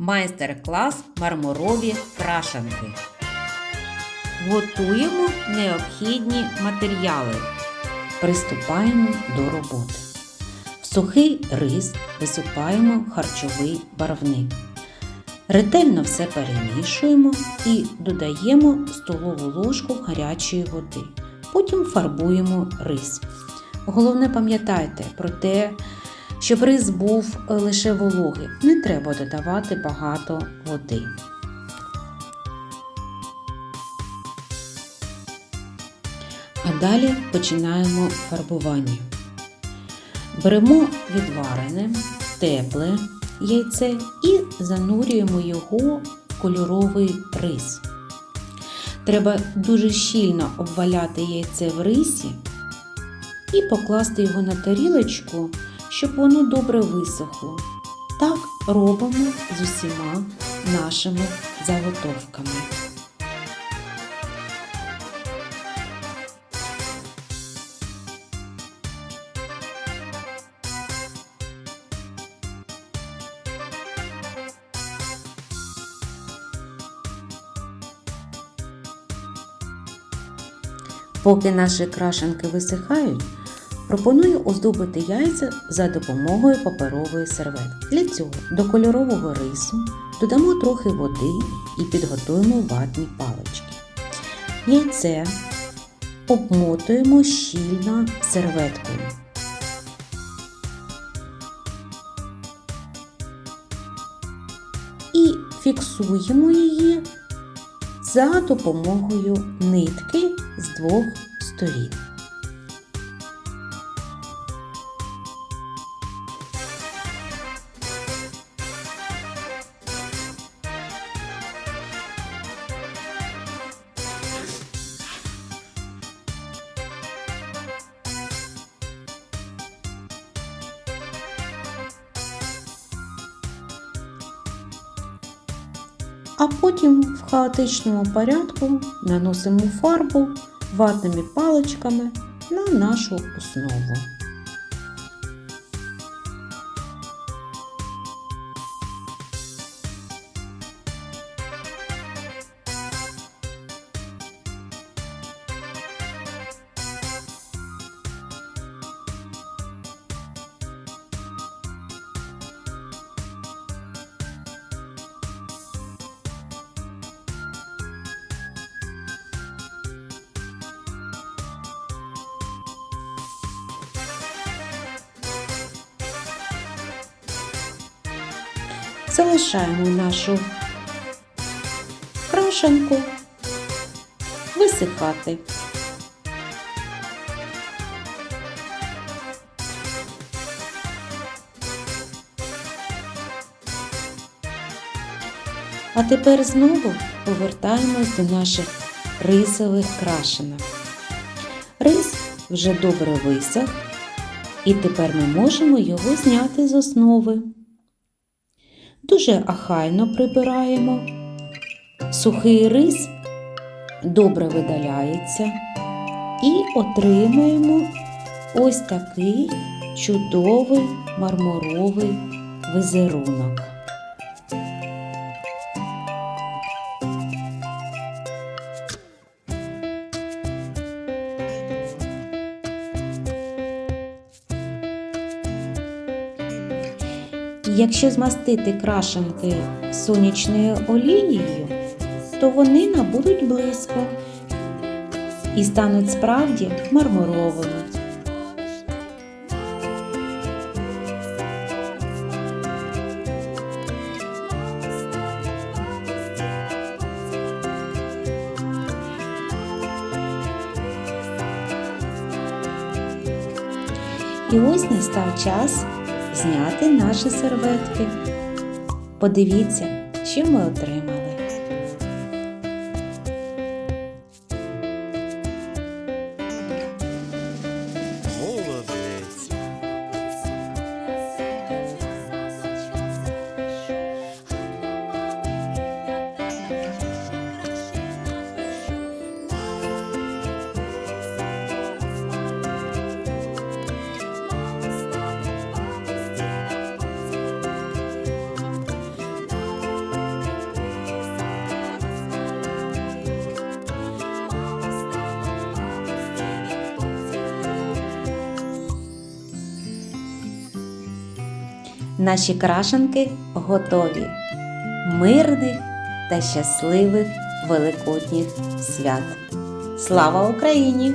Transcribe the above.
Майстер-клас мармурові крашанки. Готуємо необхідні матеріали. Приступаємо до роботи. В сухий рис висипаємо харчовий барвник. Ретельно все перемішуємо і додаємо столову ложку гарячої води. Потім фарбуємо рис. Головне пам'ятайте про те, щоб рис був е, лише вологий. Не треба додавати багато води. А далі починаємо фарбування. Беремо відварене, тепле яйце і занурюємо його в кольоровий рис. Треба дуже щільно обваляти яйце в рисі і покласти його на тарілочку, щоб воно добре висохло. Так робимо з усіма нашими заготовками. Поки наші крашенки висихають, пропоную оздобити яйця за допомогою паперової серветки. Для цього до кольорового рису додамо трохи води і підготуємо ватні палички. Яйце обмотуємо щільно серветкою. І фіксуємо її за допомогою нитки з двох сторін. А потім в хаотичному порядку наносимо фарбу ватними паличками на нашу основу. Залишаємо нашу крашенку висихати. А тепер знову повертаємось до наших рисових крашенок. Рис вже добре висох, і тепер ми можемо його зняти з основи. Дуже ахайно прибираємо. Сухий рис добре видаляється і отримуємо ось такий чудовий мармуровий візерунок. Якщо змастити крашенки сонячною олією, то вони набудуть блиску і стануть справді мармуровими. І ось настав час зняти наші серветки. Подивіться, що ми отримали. Наші крашенки готові. Мирних та щасливих великодніх свят. Слава Україні!